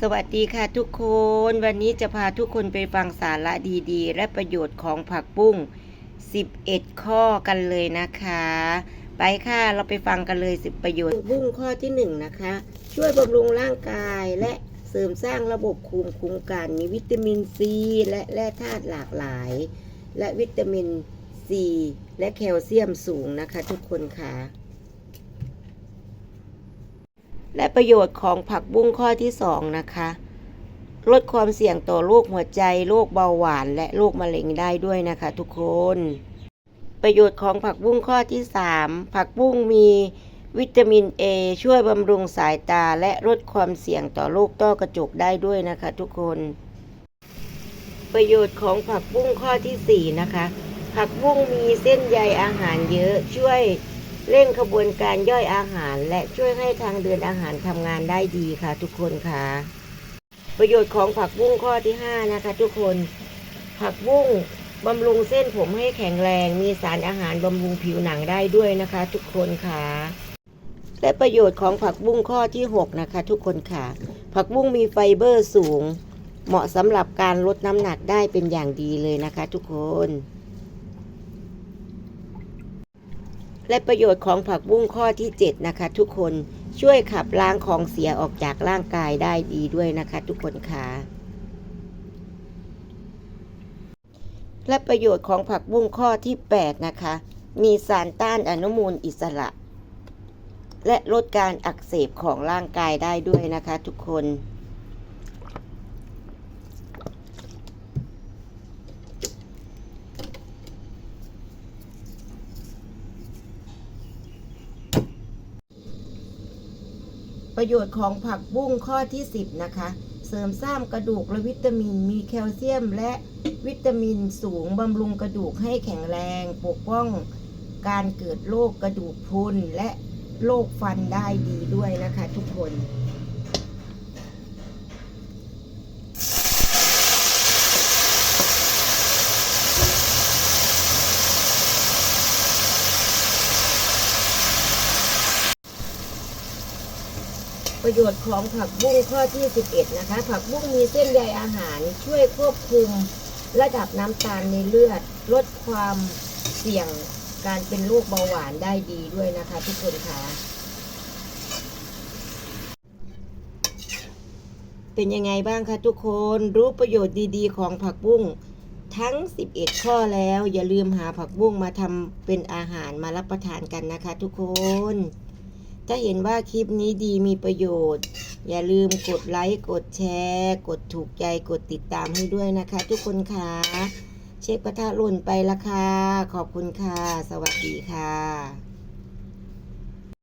สวัสดีค่ะทุกคน วันนี้จะพาทุกคนไปฟังสาระดีๆ และประโยชน์ของผักบุ้ง 11 ข้อกันเลยนะคะ ไปค่ะเราไปฟังกันเลย 10 ประโยชน์ผักบุ้งข้อที่ 1 นะคะ ช่วยบำรุงร่างกายและเสริมสร้างระบบภูมิคุ้มกัน มีวิตามินซีและแร่ธาตุหลากหลาย และวิตามินซีและแคลเซียมสูงนะคะ ทุกคนค่ะ และประโยชน์ของผักบุ้งข้อที่ 2 นะคะ ลดความเสี่ยงต่อโรคหัวใจโรคเบาหวาน และโรคมะเร็งได้ด้วยนะคะทุกคน ประโยชน์ของผักบุ้งข้อที่ 3 ผักบุ้งมีวิตามิน A ช่วยบำรุงสายตาและลดความเสี่ยงต่อโรคต้อกระจกได้ด้วยนะคะทุกคน ประโยชน์ของผักบุ้งข้อทีสี่4 นะคะ ผักบุ้งมีเส้นใยอาหารเยอะช่วย เร่งขบวนการย่อยอาหาร และช่วยให้ทางเดินอาหารทำงานได้ดีค่ะ ทุกคนค่ะ ประโยชน์ของผักบุ้งข้อที่ 5 นะคะ ทุกคน ผักบุ้งบำรุงเส้นผมให้แข็งแรง มีสารอาหารบำรุงผิวหนังได้ด้วยนะคะ ทุกคนค่ะ และประโยชน์ของผักบุ้งข้อที่ 6 นะคะ ทุกคนค่ะ ผักบุ้งมีไฟเบอร์สูง เหมาะสำหรับการลดน้ำหนักได้เป็นอย่างดีเลยนะคะ ทุกคน และประโยชน์ของผักบุ้งข้อที่ 7 นะคะ ทุกคนช่วยขับล้างของเสียออกจากร่างกายได้ดีด้วยนะคะ ทุกคนค่ะและประโยชน์ของผักบุ้งข้อที่ 8 นะคะ มีสารต้านอนุมูลอิสระ และลดการอักเสบของร่างกายได้ด้วยนะคะ ทุกคน ประโยชน์ของผักบุ้งข้อที่ 10 นะคะ เสริมสร้างกระดูกและวิตามิน มีแคลเซียมและวิตามินสูงบำรุงกระดูกให้แข็งแรง ปกป้องการเกิดโรคกระดูกพรุนและโรคฟันได้ดีด้วยนะคะทุกคน ประโยชน์ของผักบุ้งข้อที่ 11 นะคะ ผักบุ้งมีเส้นใยอาหารช่วยควบคุมระดับน้ำตาลในเลือด ลดความเสี่ยงการเป็นโรคเบาหวานได้ดีด้วยนะคะทุกคนค่ะเป็นยังไงบ้างคะทุกคนรู้ประโยชน์ดีๆ ของผักบุ้งทั้ง 11 ข้อแล้วอย่าลืมหาผักบุ้งมาทำเป็นอาหารมารับประทานกันนะคะทุกคน ถ้าเห็นว่าคลิปนี้ดีมีประโยชน์ อย่าลืมกดไลค์ กดแชร์ กดถูกใจกดติดตามให้ด้วยนะคะ ทุกคนค่ะเช็คกระทะหล่นไปละค่ะขอบคุณค่ะ สวัสดีค่ะ